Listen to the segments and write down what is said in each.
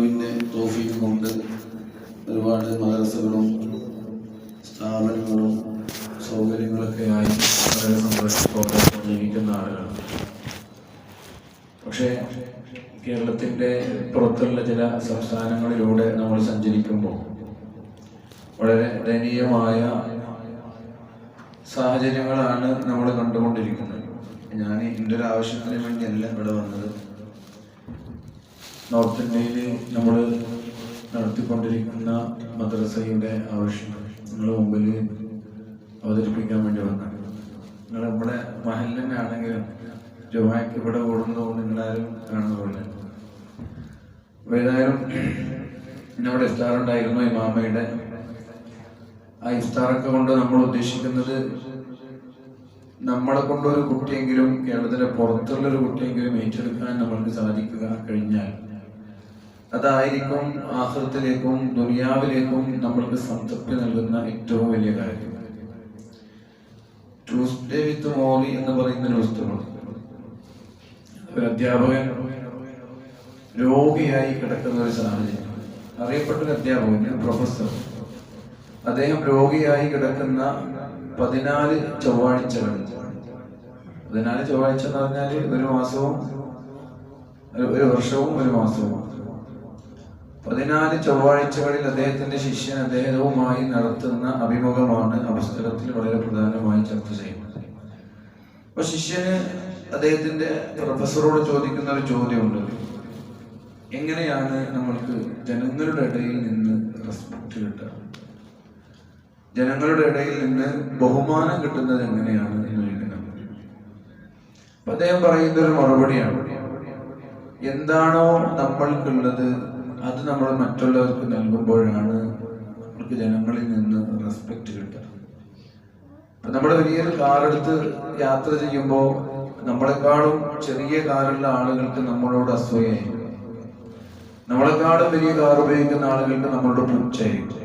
അള്ളാഹുവിന്റെ തോഫീക്ക് കൊണ്ട് ഒരുപാട് മദ്രസകളും സ്ഥാപനങ്ങളും സൗകര്യങ്ങളൊക്കെ ആയി വളരെ സന്തോഷത്തോടെ ജീവിക്കുന്ന ആളുകളാണ്. പക്ഷേ കേരളത്തിന്റെ പുറത്തുള്ള ചില സംസ്ഥാനങ്ങളിലൂടെ നമ്മൾ സഞ്ചരിക്കുമ്പോൾ വളരെ ദയനീയമായ സാഹചര്യങ്ങളാണ് നമ്മൾ കണ്ടുകൊണ്ടിരിക്കുന്നത്. ഞാൻ എന്റെ ഒരു ആവശ്യത്തിന് വേണ്ടിയല്ല ഇവിടെ വന്നത്. നോർത്ത് ഇന്ത്യയിൽ നമ്മൾ നടത്തിക്കൊണ്ടിരിക്കുന്ന മദ്രസയുടെ ആവശ്യം നിങ്ങൾ മുമ്പിൽ അവതരിപ്പിക്കാൻ വേണ്ടി വന്നാണ് നിങ്ങൾ നമ്മുടെ മഹലിനെ ആണെങ്കിലും ജുമാക്ക് ഇവിടെ ഓടുന്നതുകൊണ്ട് നിങ്ങളാരും കാണുന്നതുകൊണ്ട് ഏതായാലും എന്നോട് ഇഫ്താർ ഉണ്ടായിരുന്നു ഇമാമയുടെ. ആ ഇഫ്താറൊക്കെ കൊണ്ട് നമ്മൾ ഉദ്ദേശിക്കുന്നത് നമ്മളെ കൊണ്ടൊരു കുട്ടിയെങ്കിലും കേരളത്തിലെ പുറത്തുള്ള ഒരു കുട്ടിയെങ്കിലും ഏറ്റെടുക്കാൻ നമ്മൾക്ക് സാധിക്കുക കഴിഞ്ഞാൽ അതായിരിക്കും ആഹൃത്തിലേക്കും ദുനിയാവിലേക്കും നമ്മൾക്ക് സംതൃപ്തി നൽകുന്ന ഏറ്റവും വലിയ കാര്യം. ട്യൂസ്ഡേ വിത്ത് മോളി എന്ന് പറയുന്ന ഒരു പുസ്തകമാണ് ഒരു അധ്യാപകൻ രോഗിയായി കിടക്കുന്ന ഒരു സാഹചര്യം. അറിയപ്പെട്ട ഒരു അധ്യാപകൻ പ്രൊഫസർ അദ്ദേഹം രോഗിയായി കിടക്കുന്ന പതിനാല് ചൊവ്വാഴ്ചകൾ പതിനാല് ചൊവ്വാഴ്ച എന്ന് പറഞ്ഞാൽ ഒരു മാസവും ഒരു വർഷവും ഒരു മാസവും. പതിനാല് ചൊവ്വാഴ്ചകളിൽ അദ്ദേഹത്തിന്റെ ശിഷ്യൻ അദ്ദേഹവുമായി നടത്തുന്ന അഭിമുഖമാണ് ആ പുസ്തകത്തിൽ വളരെ പ്രധാനമായി ചർച്ച ചെയ്യുന്നത്. അപ്പൊ ശിഷ്യന് അദ്ദേഹത്തിന്റെ പ്രൊഫസറോട് ചോദിക്കുന്ന ഒരു ചോദ്യമുണ്ട്. എങ്ങനെയാണ് നമ്മൾക്ക് ജനങ്ങളുടെ ഇടയിൽ നിന്ന് റെസ്പെക്ട് കിട്ടുക? ജനങ്ങളുടെ ഇടയിൽ നിന്ന് ബഹുമാനം കിട്ടുന്നത് എങ്ങനെയാണ് എന്ന് ചോദിക്കുന്നത് അപ്പൊ അദ്ദേഹം പറയുന്ന ഒരു മറുപടിയാണ്. എന്താണോ നമ്മൾക്കുള്ളത് അത് നമ്മൾ മറ്റുള്ളവർക്ക് നൽകുമ്പോഴാണ് നമുക്ക് ജനങ്ങളിൽ നിന്ന് റെസ്പെക്ട് കിട്ടുക. ഇപ്പം നമ്മുടെ വലിയൊരു കാറെടുത്ത് യാത്ര ചെയ്യുമ്പോൾ നമ്മളെക്കാളും ചെറിയ കാറുള്ള ആളുകൾക്ക് നമ്മളോട് അസൂയായിരിക്കും നമ്മളെക്കാളും വലിയ കാർ ഉപയോഗിക്കുന്ന ആളുകൾക്ക് നമ്മളോട് പുച്ഛായിരിക്കും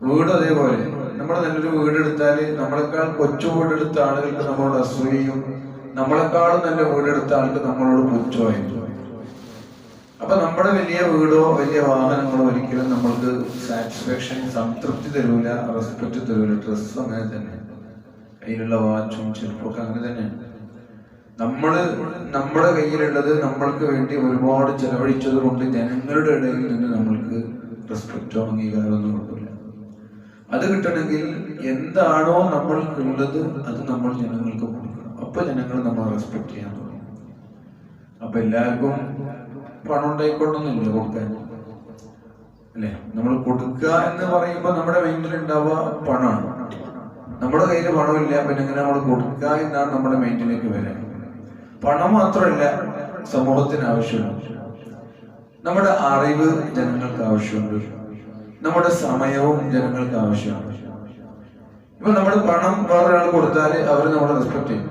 വീട് അതേപോലെ. നമ്മൾ നല്ലൊരു വീട് എടുത്താൽ നമ്മളെക്കാൾ കൊച്ചു വീടെടുത്ത ആളുകൾക്ക് നമ്മളോട് അസൂയയും നമ്മളെക്കാളും നല്ല വീടെടുത്ത ആൾക്ക് നമ്മളോട് പുച്ഛമായിരിക്കും അപ്പൊ നമ്മുടെ വലിയ വീടോ വലിയ വാഹനങ്ങളോ ഒരിക്കലും നമ്മൾക്ക് സാറ്റിസ്ഫാക്ഷൻ സംതൃപ്തി തരൂല റെസ്പെക്ട് തരൂല. ഡ്രസ്സും അങ്ങനെ തന്നെ കയ്യിലുള്ള വാച്ചും ചെരുപ്പൊക്കെ അങ്ങനെ തന്നെയാണ്. നമ്മൾ നമ്മുടെ കയ്യിലുള്ളത് നമ്മൾക്ക് വേണ്ടി ഒരുപാട് ചെലവഴിച്ചത് കൊണ്ട് ജനങ്ങളുടെ ഇടയിൽ നിന്ന് നമ്മൾക്ക് റെസ്പെക്റ്റോ അംഗീകാരമോ ഒന്നും കിട്ടില്ല അത് കിട്ടണമെങ്കിൽ എന്താണോ നമ്മൾക്കുള്ളത് അത് നമ്മൾ ജനങ്ങൾക്ക് കൊടുക്കണം. അപ്പൊ ജനങ്ങൾ നമ്മളെ റെസ്പെക്ട് ചെയ്യാൻ തുടങ്ങും. അപ്പൊ എല്ലാവർക്കും പണം ഉണ്ടായിക്കൊണ്ടൊന്നുമില്ല കൊടുക്കാൻ. അല്ലെ? നമ്മൾ കൊടുക്കുക എന്ന് പറയുമ്പോൾ നമ്മുടെ മൈൻഡിൽ ഉണ്ടാവുക പണമാണ്. നമ്മുടെ കയ്യിൽ പണമില്ല പിന്നെ എങ്ങനെ നമ്മൾ കൊടുക്കുക എന്നാണ് നമ്മുടെ മൈൻഡിലേക്ക് വരാൻ പണം മാത്രമല്ല സമൂഹത്തിന് ആവശ്യമുണ്ട്. നമ്മുടെ അറിവ് ജനങ്ങൾക്ക് ആവശ്യമുണ്ട്. നമ്മുടെ സമയവും ജനങ്ങൾക്ക് ആവശ്യമാണ് ഇപ്പൊ നമ്മൾ പണം വേറൊരാൾ കൊടുത്താൽ അവർ നമ്മളെ റെസ്പെക്ട് ചെയ്യും.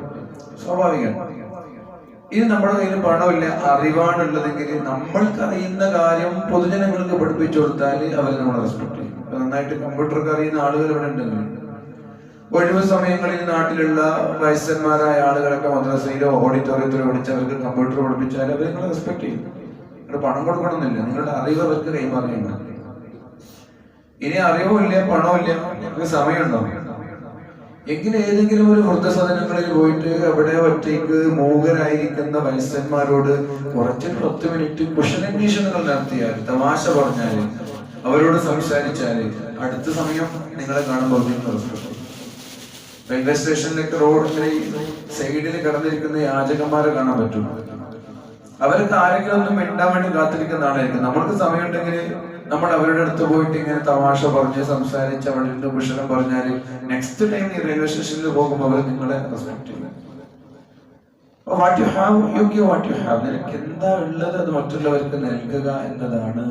സ്വാഭാവികമാണ് ഇത് നമ്മുടെ കയ്യിൽ പണമില്ല അറിവാണുള്ളതെങ്കിൽ നമ്മൾക്ക് അറിയുന്ന കാര്യം പൊതുജനങ്ങൾക്ക് പഠിപ്പിച്ചു കൊടുത്താൽ അവർ നമ്മളെ റെസ്പെക്ട് ചെയ്യും. നന്നായിട്ട് കമ്പ്യൂട്ടർക്ക് അറിയുന്ന ആളുകൾ ഇവിടെ ഉണ്ടെങ്കിൽ ഒഴിവ് സമയങ്ങളിൽ നാട്ടിലുള്ള വയസ്സന്മാരായ ആളുകളൊക്കെ മദ്രസയിലോ ഓഡിറ്റോറിയത്തിലോ വിളിച്ചവർക്ക് കമ്പ്യൂട്ടർ പഠിപ്പിച്ചാൽ അവർ നിങ്ങളെ റെസ്പെക്ട് ചെയ്യും. നിങ്ങളുടെ പണം കൊടുക്കണമെന്നില്ല. നിങ്ങളുടെ അറിവ് അവർക്ക് കൈമാറിയാണ്. ഇനി അറിവുമില്ല പണമില്ല നിങ്ങൾക്ക് സമയമുണ്ടോ? എങ്കിൽ ഏതെങ്കിലും ഒരു വൃദ്ധസദനങ്ങളിൽ പോയിട്ട് അവിടെ ഒറ്റയ്ക്ക് മൂകരായിരിക്കുന്ന വയസ്സന്മാരോട് കുറച്ച് പത്ത് മിനിറ്റ് കുശലന്വേഷണങ്ങൾ നടത്തിയാൽ തമാശ പറഞ്ഞാൽ അവരോട് സംസാരിച്ചാൽ അടുത്ത സമയം നിങ്ങളെ കാണുമ്പോൾ. റെയിൽവേ സ്റ്റേഷനിലൊക്കെ റോഡിന്റെ സൈഡിൽ കടന്നിരിക്കുന്ന യാചകന്മാരെ കാണാൻ പറ്റും അവർക്ക് ആരെങ്കിലും ഒന്നും മിണ്ടാൻ വേണ്ടി കാത്തിരിക്കുന്നതാണ് നമ്മൾക്ക് സമയമുണ്ടെങ്കിൽ നമ്മൾ അവരുടെ അടുത്ത് പോയിട്ട് ഇങ്ങനെ തമാശ പറഞ്ഞ് സംസാരിച്ച് അവരുടെ കുശലം പറഞ്ഞാൽ നെക്സ്റ്റ് ടൈം ഈ റെയിൽവേ സ്റ്റേഷനിൽ പോകുമ്പോൾ അവർ നിങ്ങളെ റെസ്പെക്ട് ചെയ്യും. What you have you give what you have നിനക്ക് എന്താ ഉള്ളത് അത് മറ്റുള്ളവർക്ക് നൽകുക എന്നതാണ്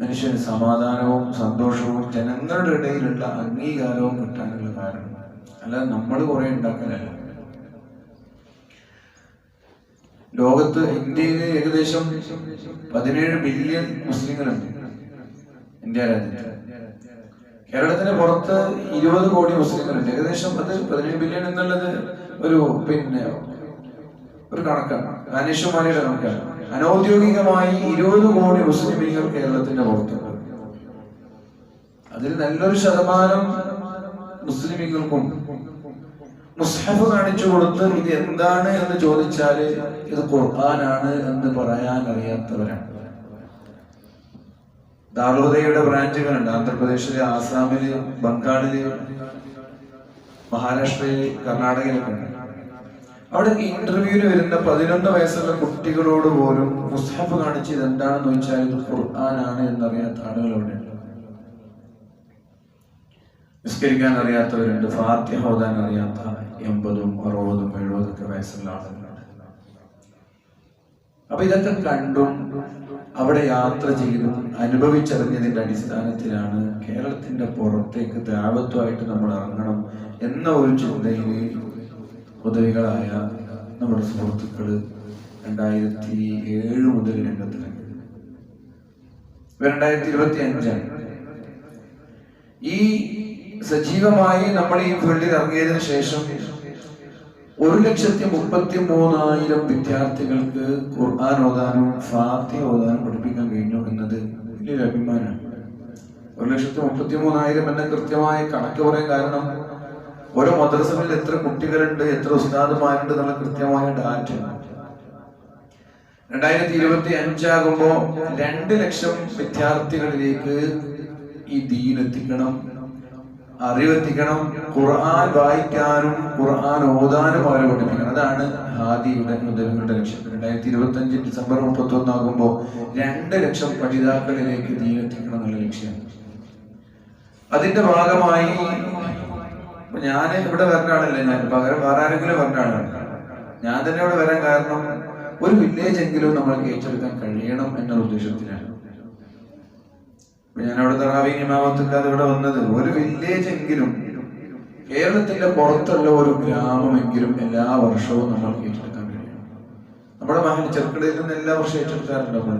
മനുഷ്യന് സമാധാനവും സന്തോഷവും ജനങ്ങളുടെ ഇടയിലുള്ള അംഗീകാരവും കിട്ടാനുള്ള കാരണം. അല്ലാതെ നമ്മൾ കുറെ ഉണ്ടാക്കാനല്ല ലോകത്ത് ഇന്ത്യയിൽ ഏകദേശം പതിനേഴ് ബില്യൺ മുസ്ലിങ്ങളുണ്ട് ഇന്ത്യ രാജ്യത്ത്. കേരളത്തിന് പുറത്ത് ഇരുപത് കോടി മുസ്ലിങ്ങളുണ്ട്. ഏകദേശം അത് പതിനേഴ് ബില്യൺ എന്നുള്ളത് ഒരു പിന്നെ ഒരു കണക്കാണ്. അനീഷുമാരിയുടെ കണക്കാണ്. അനൗദ്യോഗികമായി ഇരുപത് കോടി മുസ്ലിമീങ്ങൾ കേരളത്തിന്റെ പുറത്തുണ്ട്. അതിൽ നല്ലൊരു ശതമാനം മുസ്ലിമീങ്ങൾക്കും മുസ്ഹഫ് കാണിച്ചു കൊടുത്ത് ഇത് എന്താണ് എന്ന് ചോദിച്ചാൽ ഇത് ഖുർആനാണ് എന്ന് പറയാൻ അറിയാത്തവരാണ്. ദാലോദയുടെ ബ്രാഞ്ചുകളുണ്ട്. ആന്ധ്രാപ്രദേശിലെ ആസാമിൽ ബംഗാളിൽ മഹാരാഷ്ട്രയിൽ കർണാടകയിലൊക്കെ ഉണ്ട്. അവിടെ ഇന്റർവ്യൂവിന് വരുന്ന പതിനൊന്ന് വയസ്സുള്ള കുട്ടികളോട് പോലും മുസ്ഹഫ് കാണിച്ച് ഇത് എന്താണെന്ന് ചോദിച്ചാൽ ഇത് ഖുർആനാണ് എന്നറിയാത്ത ആളുകൾ അവിടെ ഉണ്ട് നിസ്കരിക്കാൻ അറിയാത്തവരുണ്ട് ഫാത്തിഹ ഓതാൻ അറിയാത്ത എൺപതും അറുപതും എഴുപതും ഒക്കെ വയസ്സുള്ള ആളുകളുണ്ട്. അപ്പൊ ഇതൊക്കെ കണ്ടും അവിടെ യാത്ര ചെയ്തും അനുഭവിച്ചറിഞ്ഞതിന്റെ അടിസ്ഥാനത്തിലാണ് കേരളത്തിന്റെ പുറത്തേക്ക് ദാപത്വമായിട്ട് നമ്മൾ ഇറങ്ങണം എന്ന ഒരു ചിന്തയിൽ ഉദവികളായ നമ്മുടെ സുഹൃത്തുക്കൾ രണ്ടായിരത്തി ഏഴ് മുതൽ രംഗത്തിറങ്ങി. രണ്ടായിരത്തി ഇരുപത്തി അഞ്ചാണ് ഈ സജീവമായി നമ്മൾ ഈ ഫീൽഡിൽ ഇറങ്ങിയതിനു ശേഷം ഒരു ലക്ഷത്തി മുപ്പത്തി മൂന്നായിരം വിദ്യാർത്ഥികൾക്ക് ഖുർആൻ ഓതാനും ഫാത്തി ഓതാനും പഠിപ്പിക്കാൻ കഴിഞ്ഞു എന്നത് വലിയൊരു അഭിമാനമാണ്. ഒരു ലക്ഷത്തി മുപ്പത്തി മൂന്നായിരം എന്ന കൃത്യമായ കണക്ക് പറയാൻ കാരണം ഓരോ മദ്രസകളിൽ എത്ര കുട്ടികളുണ്ട് എത്ര ഉസ്താദുമാരുണ്ട് എന്നുള്ള കൃത്യമായ ഡാറ്റ. രണ്ടായിരത്തി ഇരുപത്തി അഞ്ചാകുമ്പോ രണ്ട് ലക്ഷം വിദ്യാർത്ഥികളിലേക്ക് ഈ ദീൻ എത്തിക്കണം. അറിവെത്തിക്കണം ഖുർആൻ വായിക്കാനും ഖുർആൻ ഓതാനും അവരെ പഠിപ്പിക്കണം. അതാണ് ഹാദിയുടെ മുതലുകളുടെ ലക്ഷ്യം. രണ്ടായിരത്തി ഇരുപത്തി അഞ്ച് ഡിസംബർ മുപ്പത്തി ഒന്നാകുമ്പോൾ രണ്ട് ലക്ഷം പഠിതാക്കളിലേക്ക് ദീൻ എത്തിക്കണം എന്നുള്ള ലക്ഷ്യം. അതിന്റെ ഭാഗമായി ഞാൻ ഇവിടെ വരേണ്ട ആളല്ലേ ഞാൻ? പകരം വേറെ ആരെങ്കിലും വരേണ്ട ആളാണ്. ഞാൻ തന്നെ ഇവിടെ വരാൻ കാരണം ഒരു വില്ലേജ് എങ്കിലും നമ്മൾക്ക് ഏറ്റെടുക്കാൻ കഴിയണം എന്ന ഉദ്ദേശത്തിലാണ്. ഞാൻ അവിടെ തറാവി ഇമാമത്തില്ലാതെ ഇവിടെ വന്നത് ഒരു വില്ലേജ് എങ്കിലും കേരളത്തിന്റെ പുറത്തുള്ള ഒരു ഗ്രാമമെങ്കിലും എല്ലാ വർഷവും നമ്മൾ ഏറ്റെടുക്കാൻ കഴിയും. നമ്മുടെ മഹൽ ചെറുക്കടയിൽ നിന്ന് എല്ലാ വർഷവും ഏറ്റെടുക്കാറുണ്ട് നമ്മൾ.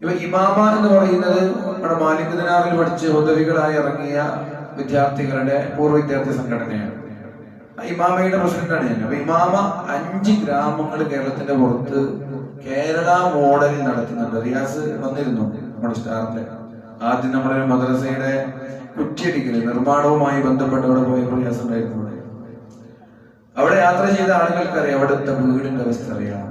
ഇവ ഇമാമ എന്ന് പറയുന്നത് നമ്മുടെ മാലിക് ദിനാറിൽ പഠിച്ച് ഉദവികളായി ഇറങ്ങിയ വിദ്യാർത്ഥികളുടെ പൂർവ വിദ്യാർത്ഥി സംഘടനയാണ്. ഇമാമയുടെ പ്രസിഡന്റാണ് ഞാൻ അപ്പൊ ഇമാമ അഞ്ച് ഗ്രാമങ്ങൾ കേരളത്തിന്റെ പുറത്ത് കേരള മോഡലിൽ നടത്തുന്നുണ്ട്. റിയാസ് വന്നിരുന്നു. നമ്മുടെ സ്റ്റാറിന്റെ. ആദ്യം നമ്മുടെ മദ്രസയുടെ കുറ്റിയടിക്കൽ നിർമ്മാണവുമായി ബന്ധപ്പെട്ട് അവിടെ പോയ പ്രയാസം ഉണ്ടായിരുന്നു അവിടെ. അവിടെ യാത്ര ചെയ്ത ആളുകൾക്കറിയാം അവിടുത്തെ വീടിന്റെ അവസ്ഥ അറിയാം.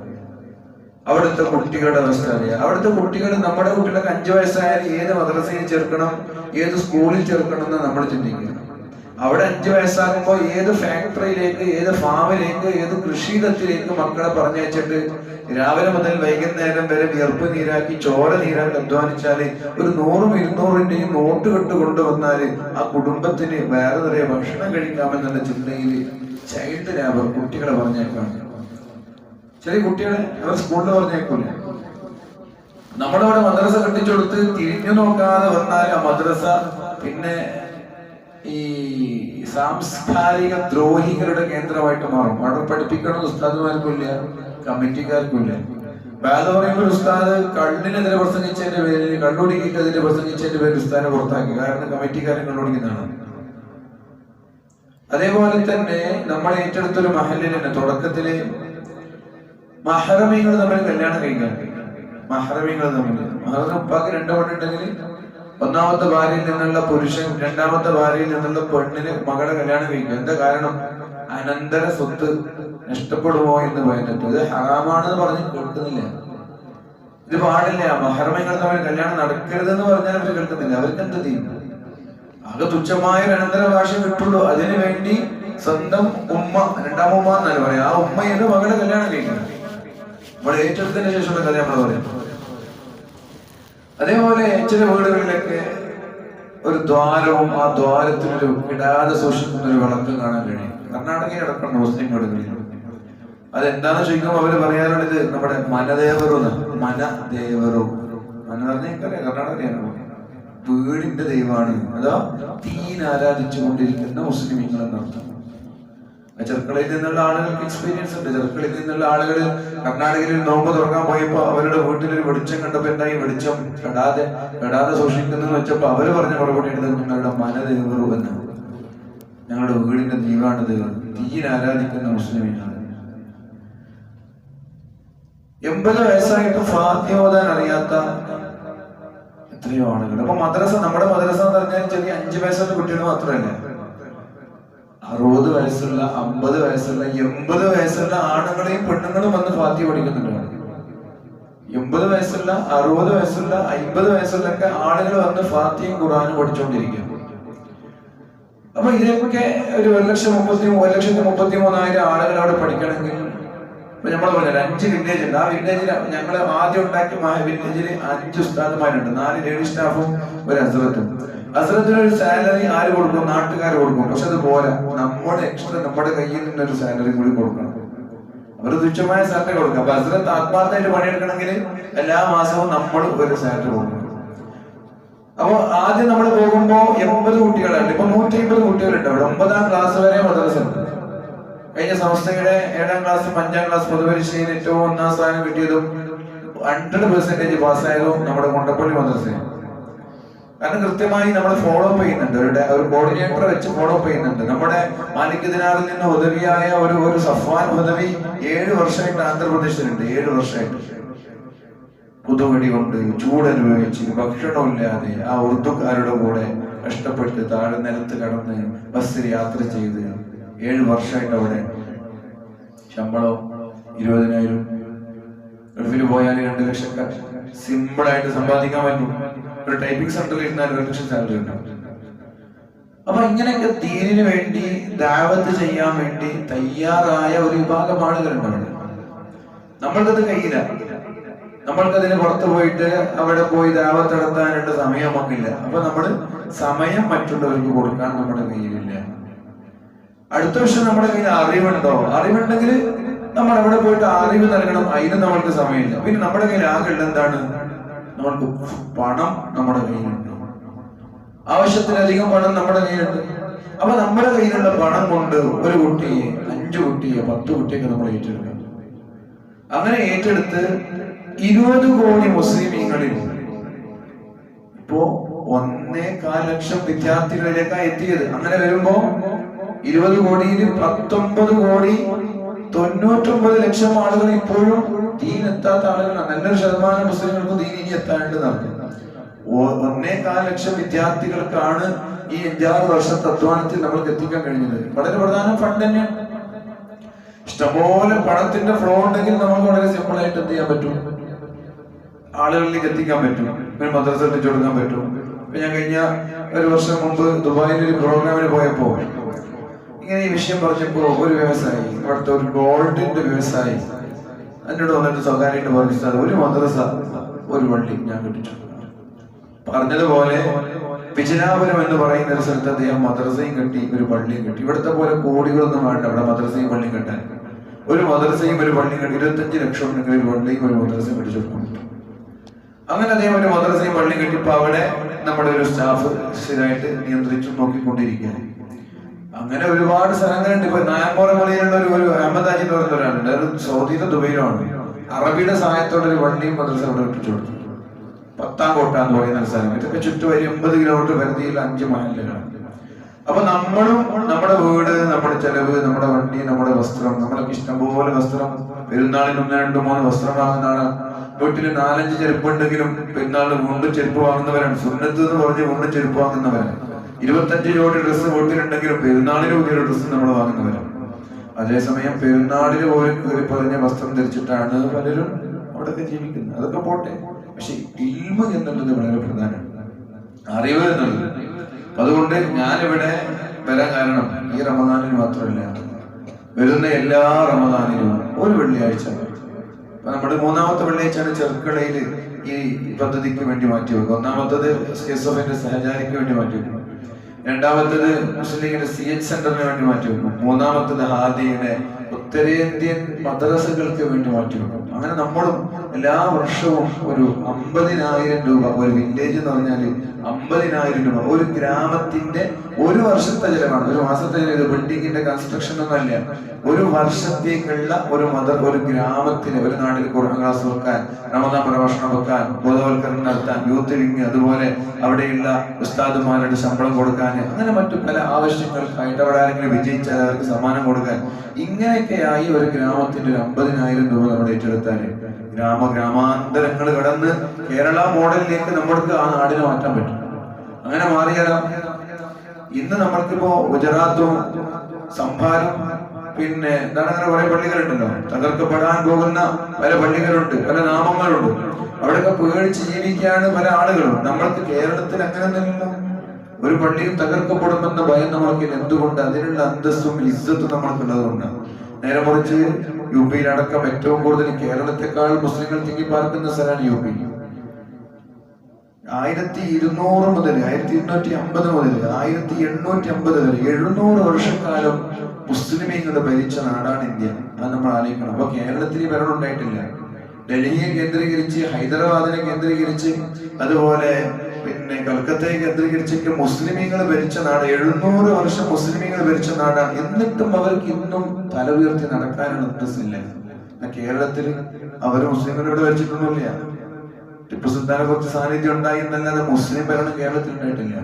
അവിടുത്തെ കുട്ടികളുടെ അവസ്ഥ അറിയാം. അവിടുത്തെ കുട്ടികൾ നമ്മുടെ കുട്ടികളൊക്കെ അഞ്ചു വയസ്സായാലും ഏത് മദ്രസയിൽ ചേർക്കണം ഏത് സ്കൂളിൽ ചേർക്കണം എന്ന് നമ്മൾ ചിന്തിക്കുക അവിടെ അഞ്ചു വയസ്സാകുമ്പോൾ ഏത് ഫാക്ടറിയിലേക്ക് ഏത് ഫാമിലേക്ക് ഏത് കൃഷിയിടത്തിലേക്ക് മക്കളെ പറഞ്ഞയച്ചിട്ട് രാവിലെ മുതൽ വൈകുന്നേരം വരെ വിയർപ്പ് നീരാക്കി ചോര നീരാക്കി അധ്വാനിച്ചാൽ ഒരു നൂറും ഇരുന്നൂറിന്റെയും നോട്ട് കെട്ട് കൊണ്ടുവന്നാൽ ആ കുടുംബത്തിന് വേറെ നിറയെ ഭക്ഷണം കഴിക്കാമെന്നുള്ള ചിന്തയിൽ ചൈൽഡ് ലാബർ കുട്ടികളെ പറഞ്ഞേക്കാണ്. ചെറിയ കുട്ടികളെ അവർ സ്കൂളിൽ പറഞ്ഞേക്കൂല? നമ്മളവിടെ മദ്രസ കെട്ടിച്ചു കൊടുത്ത് തിരിഞ്ഞു നോക്കാതെ വന്നാൽ ആ മദ്രസ പിന്നെ ഈ സാംസ്കാരിക ദ്രോഹികളുടെ കേന്ദ്രമായിട്ട് മാറും. അവിടെ പഠിപ്പിക്കണം ഉസ്താദുമാർക്കില്ല കമ്മിറ്റിക്കാർക്കില്ല ബാലോറിയുടെ ഉസ്താദ് കണ്ണിനെതിരെ പ്രസംഗിച്ചതിന്റെ പേരിൽ കള്ളുടിക്കെതിരെ പ്രസംഗിച്ചതിന്റെ പേരിൽ ഉസ്താദിനെ പുറത്താക്കി. കാരണം കമ്മിറ്റിക്കാരൻ കള്ളുടിക്കുന്നതാണ് അതേപോലെ തന്നെ നമ്മൾ ഏറ്റെടുത്തൊരു മഹലിൽ തന്നെ തുടക്കത്തിൽ മഹറമികൾ നമ്മൾ കല്യാണം കഴിക്കാൻ മഹറമികൾ നമ്മൾ മഹറം ഉപ്പാക്ക് രണ്ടു പെണ്ണുണ്ടെങ്കിൽ ഒന്നാമത്തെ ഭാര്യയിൽ നിന്നുള്ള പുരുഷൻ രണ്ടാമത്തെ ഭാര്യയിൽ നിന്നുള്ള പെണ്ണിന് മകളെ കല്യാണം കഴിക്കും. എന്താ കാരണം? അനന്തര സ്വത്ത് നഷ്ടപ്പെടുമോ എന്ന് പറഞ്ഞിട്ട് ഇത് ഹറാമാണെന്ന് പറഞ്ഞ് കേൾക്കുന്നില്ല. ഇത് പാടില്ല. മഹർമങ്ങൾ തമ്മിൽ കല്യാണം നടക്കരുതെന്ന് പറഞ്ഞാൽ അവർ കേൾക്കുന്നില്ല. അവർക്ക് എന്ത് ചെയ്യും ആകെ തുച്ഛമായ ഒരു അനന്തരഭാഷ കിട്ടുള്ളൂ. അതിനു വേണ്ടി സ്വന്തം ഉമ്മ രണ്ടാം ഉമ്മ എന്നാലും പറയാം ആ ഉമ്മയുടെ മകളെ കല്യാണം കഴിക്കണം നമ്മൾ ഏറ്റെടുത്തതിന് ശേഷമുള്ള കഥ നമ്മൾ പറയും. അതേപോലെ ചില വീടുകളിലൊക്കെ ഒരു ദ്വാരവും ആ ദ്വാരത്തിനൊരു ഇടാതെ സൂക്ഷിക്കുന്ന ഒരു വിളക്ക് കാണാൻ കഴിയും. കർണാടകയിൽ അടക്കമുണ്ട് മുസ്ലിം വീടുകളിൽ. അതെന്താന്ന് ചോദിക്കുമ്പോൾ അവർ പറയാറുള്ളത് നമ്മുടെ മനദേവറു മനദേവറു. മന പറഞ്ഞാൽ കർണാടകയാണ് വീടിന്റെ ദൈവമാണ് അതോ തീൻ ആരാധിച്ചുകൊണ്ടിരിക്കുന്ന മുസ്ലിമീങ്ങൾ എന്നർത്ഥം ചെറുക്കളയിൽ നിന്നുള്ള ആളുകൾക്ക് എക്സ്പീരിയൻസ് ഉണ്ട്. ചെറുക്കളയിൽ നിന്നുള്ള ആളുകൾ കർണാടകയിൽ നോമ്പ് തുറക്കാൻ പോയപ്പോ അവരുടെ വീട്ടിൽ ഒരു വെളിച്ചം കണ്ടപ്പോ എന്തായി വെളിച്ചം? കെടാതെ കെടാതെ സൂക്ഷിക്കുന്നു വെച്ചപ്പോ അവർ പറഞ്ഞ മറുപടി എടുത്തത് മനദേവറു എന്നാണ് ഞങ്ങളുടെ വീടിന്റെ ദൈവമാണിത് തീൻ ആരാധിക്കുന്ന മുസ്ലിമിനാണ്. എൺപത് വയസ്സായിട്ട് ഫാദ്യോദാൻ അറിയാത്ത എത്രയോ ആളുകൾ അപ്പൊ മദ്രസ നമ്മുടെ മദ്രസ എന്ന് പറഞ്ഞാൽ ചെറിയ അഞ്ചു വയസ്സുള്ള കുട്ടികൾ മാത്രമല്ല? അറുപത് വയസ്സുള്ള അമ്പത് വയസ്സുള്ള എൺപത് വയസ്സുള്ള ആണുങ്ങളെയും പെണ്ണുങ്ങളും വന്ന് ഫാത്തി പഠിക്കുന്നുണ്ട് എൺപത് വയസ്സുള്ള അറുപത് വയസ്സുള്ള അമ്പത് വയസ്സുള്ളൊക്കെ ആളുകൾ വന്ന് ഫാത്തിയും ഖുറാനും പഠിച്ചുകൊണ്ടിരിക്കുക അപ്പൊ ഇതിനൊക്കെ ഒരു ഒരു ലക്ഷം മുപ്പത്തി ഒരു ലക്ഷത്തി മുപ്പത്തി മൂന്നായിരം ആളുകൾ അവിടെ പഠിക്കണമെങ്കിൽ ഇപ്പൊ നമ്മൾ പറഞ്ഞത് അഞ്ച് വില്ലേജ് ഉണ്ട്. ആ വില്ലേജിൽ ഞങ്ങൾ ആദ്യം ഉണ്ടാക്കിയ വില്ലേജിൽ അഞ്ച് ഉസ്താദുമാരുണ്ട്. നാല് ലേഡി സ്റ്റാഫും ഒരു ഹസ്രത്തിന് ഒരു സാലറി ആര് കൊടുക്കും? നാട്ടുകാർ കൊടുക്കും. പക്ഷെ അത് പോരാ. നമ്മുടെ എക്സ്ട്രാ നമ്മുടെ കയ്യിൽ നിന്ന് ഒരു സാലറി കൂടി കൊടുക്കണം. ഒരു തുച്ഛമായ സാലറി കൊടുക്കുക അപ്പൊ ഹസ്രത്ത് ആത്മാർത്ഥമായിട്ട് പണിയെടുക്കണമെങ്കിൽ എല്ലാ മാസവും നമ്മൾ ഒരു സാലറി കൊടുക്കണം. അപ്പൊ ആദ്യം നമ്മൾ പോകുമ്പോ എൺപത് കുട്ടികളുണ്ട് ഇപ്പൊ നൂറ്റി അമ്പത് കുട്ടികളുണ്ട്. അവിടെ ഒമ്പതാം ക്ലാസ് വരെ മദ്രസ ഉണ്ട്. കഴിഞ്ഞ സംസ്ഥയുടെ ഏഴാം ക്ലാസ് അഞ്ചാം ക്ലാസ് പൊതുപരീക്ഷയിൽ ഏറ്റവും ഒന്നാം സ്ഥാനം കിട്ടിയതും ഹൺഡ്രഡ് പെർസെന്റേജ് പാസ്സായതും നമ്മുടെ കൊണ്ടപ്പള്ളി മദ്രസയാണ്. കാരണം കൃത്യമായി നമ്മൾ ഫോളോ അപ്പ് ചെയ്യുന്നുണ്ട്. ഒരു ഒരു കോർഡിനേറ്റർ വെച്ച് ഫോളോ അപ്പ് ചെയ്യുന്നുണ്ട്. നമ്മുടെ മാലിക് ദിനാറിൽ നിന്ന് ഉദവിയായ ഒരു ഒരു സഫ്വാൻ ഉദവി ഏഴ് വർഷമായിട്ട് ആന്ധ്രാപ്രദേശിലുണ്ട് ഏഴ് വർഷമായിട്ട്. പുതുവടി കൊണ്ട് ചൂടനുഭവിച്ച് ഭക്ഷണമില്ലാതെ ആ ഉറുദുക്കാരുടെ കൂടെ കഷ്ടപ്പെട്ട് താഴെ നിലത്ത് കടന്ന് ബസ്സിൽ യാത്ര ചെയ്ത് ഏഴ് വർഷമായിട്ട് അവിടെ. ശമ്പളം ഇരുപതിനായിരം. ഗൾഫിൽ പോയാൽ രണ്ട് ലക്ഷം സിമ്പിളായിട്ട് സമ്പാദിക്കാൻ പറ്റും. ഒരു ടൈപ്പിംഗ് സെന്ററിൽ ഇരുന്നാൽ ഒരു ലക്ഷം സാലറി ഉണ്ടാവും അപ്പൊ ഇങ്ങനെയൊക്കെ ദീനിന് വേണ്ടി ദാവത്ത് ചെയ്യാൻ വേണ്ടി തയ്യാറായ ഒരു വിഭാഗം ആളുകളുണ്ട് അവിടെ നമ്മൾക്കത് കഴിയില്ല. നമ്മൾക്കതിന് പുറത്ത് പോയിട്ട് അവിടെ പോയി ദാവത്ത് നടത്താനുള്ള സമയം നമുക്കില്ല അപ്പൊ നമ്മൾ സമയം മറ്റുള്ളവർക്ക് കൊടുക്കാൻ നമ്മുടെ കയ്യിലില്ല. അടുത്ത വർഷം നമ്മുടെ കയ്യിൽ അറിവുണ്ടോ? അറിവുണ്ടെങ്കിൽ നമ്മൾ അവിടെ പോയിട്ട് അറിവ് നൽകണം. അതിന് നമ്മൾക്ക് സമയമില്ല. പിന്നെ നമ്മുടെ കയ്യിൽ ആകെ എന്താണ്? നമ്മൾക്ക് പണം നമ്മുടെ കയ്യിലുണ്ട്. ആവശ്യത്തിലധികം പണം നമ്മുടെ കയ്യിലുണ്ട്. അപ്പൊ നമ്മുടെ കയ്യിലുള്ള പണം കൊണ്ട് ഒരു കുട്ടിയെ അഞ്ചു കുട്ടിയെ പത്ത് കുട്ടിയൊക്കെ നമ്മൾ ഏറ്റെടുക്കുന്നു അങ്ങനെ ഏറ്റെടുത്ത് ഇരുപത് കോടി മുസ്ലിമീങ്ങളിൽ ഇപ്പോ ഒന്നേ കാൽ ലക്ഷം വിദ്യാർത്ഥികളിലേക്കാണ് എത്തിയത്. അങ്ങനെ വരുമ്പോ ഇരുപത് കോടിയിൽ പത്തൊമ്പത് കോടി തൊണ്ണൂറ്റൊമ്പത് ലക്ഷം ആളുകൾ ഇപ്പോഴും ദീൻ എത്താത്ത ആളുകളാണ്. നല്ലൊരു ശതമാനം മുസ്ലിങ്ങൾക്ക് ദീൻ ഇനി എത്താണ്ട് നടക്കും ഒന്നേ കാല ലക്ഷം വിദ്യാർത്ഥികൾക്കാണ് ഈ അഞ്ചാറ് വർഷത്തെ തത്വാനത്തിൽ നമ്മൾക്ക് എത്തിക്കാൻ കഴിഞ്ഞത്. വളരെ പ്രധാന ഫണ്ട് തന്നെയാണ് ഇഷ്ടംപോലെ പണത്തിന്റെ ഫ്ലോ ഉണ്ടെങ്കിൽ നമുക്ക് വളരെ സിമ്പിൾ ആയിട്ട് എന്ത് ചെയ്യാൻ പറ്റും? ആളുകളിലേക്ക് എത്തിക്കാൻ പറ്റും. പിന്നെ മദ്രസ എത്തിച്ചു കൊടുക്കാൻ പറ്റും ഞാൻ കഴിഞ്ഞ ഒരു വർഷം മുമ്പ് ദുബായിൽ ഒരു പ്രോഗ്രാമിന് പോയപ്പോ ഇങ്ങനെ ഈ വിഷയം പറഞ്ഞപ്പോ ഒരു വ്യവസായി അവിടുത്തെ ഒരു ഗോൾഡിന്റെ വ്യവസായി എന്നോട് വന്നിട്ട് സ്വകാര്യമായിട്ട് പറഞ്ഞു സാർ ഒരു മദ്രസ ഒരു വള്ളി ഞാൻ കിട്ടിച്ചു. പറഞ്ഞതുപോലെ വിജനാപുരം എന്ന് പറയുന്ന ഒരു സ്ഥലത്ത് അദ്ദേഹം മദ്രസയും കെട്ടി ഒരു പള്ളിയും കെട്ടി. ഇവിടുത്തെ പോലെ കോടികളൊന്നും വേണ്ട അവിടെ മദ്രസയും പള്ളിയും കെട്ടാൻ. ഒരു മദ്രസയും ഒരു പള്ളിയും കെട്ടി ഇരുപത്തഞ്ച് ലക്ഷം ഉണ്ടെങ്കിൽ ഒരു പള്ളിയും ഒരു മദ്രസയും കൊടുക്കും അങ്ങനെ അദ്ദേഹം ഒരു മദ്രസയും പള്ളിയും കെട്ടിപ്പോ അവിടെ നമ്മുടെ ഒരു സ്റ്റാഫ് സ്ഥിരമായിട്ട് നിയന്ത്രിച്ചു നോക്കിക്കൊണ്ടിരിക്കുകയാണ്. അങ്ങനെ ഒരുപാട് സ്ഥലങ്ങളുണ്ട്. ഇപ്പൊ നായമ്പോറ മലയിലുള്ള ഒരു ഒരു അഹമ്മദ് അജി എന്ന് പറയുന്ന ദുബൈയിലാണ്. അറബിയുടെ സഹായത്തോടെ ഒരു വണ്ടിയും മദ്രസ ഇട്ടിച്ചു കൊടുത്തു. പത്താം കോട്ട എന്ന് പറയുന്ന സ്ഥലം. ഇതൊക്കെ ചുറ്റും ഒരു എൺപത് കിലോമീറ്റർ പരിധിയിൽ അഞ്ച് മഹലുകളാണ് അപ്പൊ നമ്മളും നമ്മുടെ വീട് നമ്മുടെ ചെലവ് നമ്മുടെ വണ്ടി നമ്മുടെ വസ്ത്രം നമ്മളൊക്കെ ഇഷ്ടംപോലെ വസ്ത്രം പെരുന്നാളിന് ഒന്ന് രണ്ട് മൂന്ന് വസ്ത്രം വാങ്ങുന്നതാണ്. വീട്ടിൽ നാലഞ്ച് ചെരുപ്പുണ്ടെങ്കിലും പെരുന്നാളിന് മൂന്ന് ചെരുപ്പ് വാങ്ങുന്നവരാണ്. സുന്നത്ത് എന്ന് പറഞ്ഞ് മൂന്ന് ചെരുപ്പ് വാങ്ങുന്നവരാണ്. ഇരുപത്തഞ്ച് ജോഡി ഡ്രസ്സ് വീട്ടിലുണ്ടെങ്കിലും പെരുന്നാളിന് പുതിയൊരു ഡ്രസ്സ് നമ്മൾ വാങ്ങുന്നവരാണ് അതേസമയം പെരുന്നാളിന് പോലും കയറി പറഞ്ഞ വസ്ത്രം ധരിച്ചിട്ടാണ് പലരും അവിടെയൊക്കെ ജീവിക്കുന്നത്. അതൊക്കെ പോട്ടെ. പക്ഷെ ഇൽമ എന്നുള്ളത് വളരെ പ്രധാനമാണ്. അറിവ് എന്നുള്ളത്. അതുകൊണ്ട് ഞാനിവിടെ വരാൻ കാരണം ഈ റമദാനിന് മാത്രമല്ല. വരുന്ന എല്ലാ റമദാനിലും ഒരു വെള്ളിയാഴ്ച. നമ്മുടെ മൂന്നാമത്തെ വെള്ളിയാഴ്ചയാണ് ചെറുക്കളയിൽ ഈ പദ്ധതിക്ക് വേണ്ടി മാറ്റി വെക്കുക ഒന്നാമത്തത് എസ് എഫിന്റെ സഹചാരിക്ക് വേണ്ടി മാറ്റി രണ്ടാമത്തത് മുസ്ലിം ലീഗിന്റെ സി എച്ച് സെന്ററിന് വേണ്ടി മാറ്റി വെക്കും മൂന്നാമത്തത് ഹാദിയുടെ ഉത്തരേന്ത്യൻ മദ്രസകൾക്ക് വേണ്ടി മാറ്റി വെക്കും അങ്ങനെ നമ്മളും എല്ലാ വർഷവും ഒരു അമ്പതിനായിരം രൂപ ഒരു വില്ലേജ് എന്ന് പറഞ്ഞാൽ അമ്പതിനായിരം രൂപ. ഒരു ഗ്രാമത്തിന്റെ ഒരു വർഷത്തെ ചെലവാണ്. ഒരു മാസത്തെ ചെലവ് ബിൽഡിങ്ങിന്റെ കൺസ്ട്രക്ഷൻ ഒന്നല്ല ഒരു വർഷത്തേക്കുള്ള ഒരു മദർ ഒരു ഗ്രാമത്തിന് ഒരു നാട്ടിൽ ഖുർആൻ ക്ലാസ് വെക്കാൻ റമദാൻ പ്രഭാഷണം വെക്കാൻ ബോധവൽക്കരണം നടത്താൻ യൂത്ത് വിങ് അതുപോലെ അവിടെയുള്ള ഉസ്താദുമാരുടെ ശമ്പളം കൊടുക്കാൻ അങ്ങനെ മറ്റു പല ആവശ്യങ്ങൾക്കായിട്ട് അവിടെ ആരെങ്കിലും വിജയിച്ചാൽ അവർക്ക് സമ്മാനം കൊടുക്കാൻ ഇങ്ങനെയൊക്കെയായി ഒരു ഗ്രാമത്തിന്റെ ഒരു അമ്പതിനായിരം രൂപ നമ്മൾ ഏറ്റെടുത്താൽ ഗ്രാമ ഗ്രാമാന്തരങ്ങൾ കടന്ന് കേരള മോഡലിലേക്ക് നമ്മൾക്ക് ആ നാടിനെ മാറ്റാൻ പറ്റും. അങ്ങനെ മാറിയാലോ ഇന്ന് നമ്മൾക്കിപ്പോ ഗുജറാത്തും സംഭാരം പിന്നെ എന്താണ് അങ്ങനെ കുറെ പള്ളികളുണ്ടല്ലോ. തകർക്കപ്പെടാൻ പോകുന്ന പല പള്ളികളുണ്ട് പല നാമങ്ങളുണ്ട്. അവിടെയൊക്കെ പേടിച്ച് ജീവിക്കാണ് പല ആളുകളും നമ്മൾക്ക് കേരളത്തിൽ അങ്ങനെ അങ്ങനെയൊന്നുമില്ലല്ലോ ഒരു പള്ളിയും തകർക്കപ്പെടുമെന്ന ഭയം നമ്മൾക്ക് എന്തുകൊണ്ട്? അതിനുള്ള അന്തസ്സും ഇസ്സത്തും നമ്മൾക്ക് കൊണ്ടാണ് നേരെ മറിച്ച് യു പിയിലടക്കം ഏറ്റവും കൂടുതൽ കേരളത്തെക്കാൾ മുസ്ലിങ്ങൾ തിങ്ങി പാർക്കുന്ന സ്ഥലമാണ് യു പി ആയിരത്തി ഇരുന്നൂറ് മുതൽ ആയിരത്തി ഇരുന്നൂറ്റി അമ്പത് മുതൽ ആയിരത്തി എണ്ണൂറ്റി അമ്പത് വരെ എഴുന്നൂറ് വർഷക്കാലം മുസ്ലിമീങ്ങൾ ഭരിച്ച നാടാണ് ഇന്ത്യ. അത് നമ്മൾ ആലോചിക്കണം. അപ്പൊ കേരളത്തിൽ ഈ ഭരണം ഉണ്ടായിട്ടില്ല ഡൽഹിയെ കേന്ദ്രീകരിച്ച് ഹൈദരാബാദിനെ കേന്ദ്രീകരിച്ച് അതുപോലെ പിന്നെ കൽക്കത്തയെ കേന്ദ്രീകരിച്ചൊക്കെ മുസ്ലിമീങ്ങൾ ഭരിച്ച നാട് എഴുന്നൂറ് വർഷം മുസ്ലിമീങ്ങൾ ഭരിച്ച നാടാണ്. എന്നിട്ടും അവർക്ക് ഇന്നും തല ഉയർത്തി നടക്കാനുള്ള അന്തസ്സില്ല കേരളത്തിൽ അവർ മുസ്ലിങ്ങളോട് ഭരിച്ചിട്ടൊന്നുമില്ല. ടിപ്പു സുൽത്താനെ കുറച്ച് സാന്നിധ്യം ഉണ്ടായി എന്നല്ലാതെ മുസ്ലിം ഭരണം കേരളത്തിൽ ഉണ്ടായിട്ടില്ല.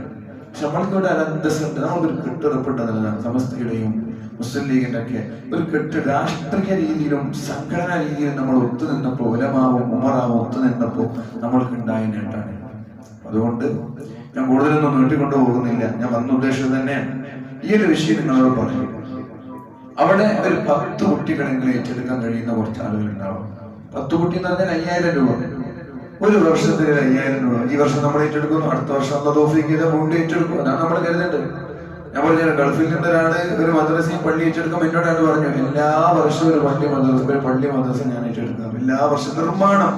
പക്ഷെ നമ്മൾക്ക് ഇവിടെ അനന്തസുണ്ട് നമ്മളൊരു കെട്ടുറപ്പിട്ട നിലനിലാണ് സമസ്തയുടെയും മുസ്ലിം ലീഗിന്റെ ഒക്കെ ഒരു കെട്ട് രാഷ്ട്രീയ രീതിയിലും സംഘടനാ രീതിയിലും നമ്മൾ ഒത്തുനിന്നപ്പോ ഉലമാവും ഉമറാവും ഒത്തുനിന്നപ്പോ നമ്മൾക്ക് ഉണ്ടായ നേട്ടാണ് അതുകൊണ്ട് ഞാൻ കൂടുതലൊന്നും നീട്ടിക്കൊണ്ടു പോകുന്നില്ല. ഞാൻ വന്ന ഉദ്ദേശം തന്നെ ഈ ഒരു വിഷയം നിങ്ങളോട് പറയും. അവിടെ ഒരു പത്ത് കുട്ടികളെങ്കിലും ഏറ്റെടുക്കാൻ കഴിയുന്ന കുറച്ച് ആളുകൾ ഉണ്ടാവും പത്ത് കുട്ടി എന്ന് പറഞ്ഞാൽ അയ്യായിരം രൂപ. ഒരു വർഷത്തിൽ അയ്യായിരം രൂപ. ഈ വർഷം നമ്മൾ ഏറ്റെടുക്കുന്നു. അടുത്ത വർഷം അള്ള തോഫിക്ക് വീണ്ടും ഏറ്റെടുക്കും. അതാണ് നമ്മൾ കരുതേണ്ടത്. ഞാൻ പറഞ്ഞു ഗൾഫിൽ നിന്ന് ഒരാൾ ഒരു മദ്രസയും പള്ളി ഏറ്റെടുക്കും എന്നോടാണ് പറഞ്ഞു എല്ലാ വർഷവും ഒരു പള്ളി മദ്രസ പള്ളി മദ്രസ ഞാൻ ഏറ്റെടുക്കുന്നു എല്ലാ വർഷവും നിർമ്മാണം.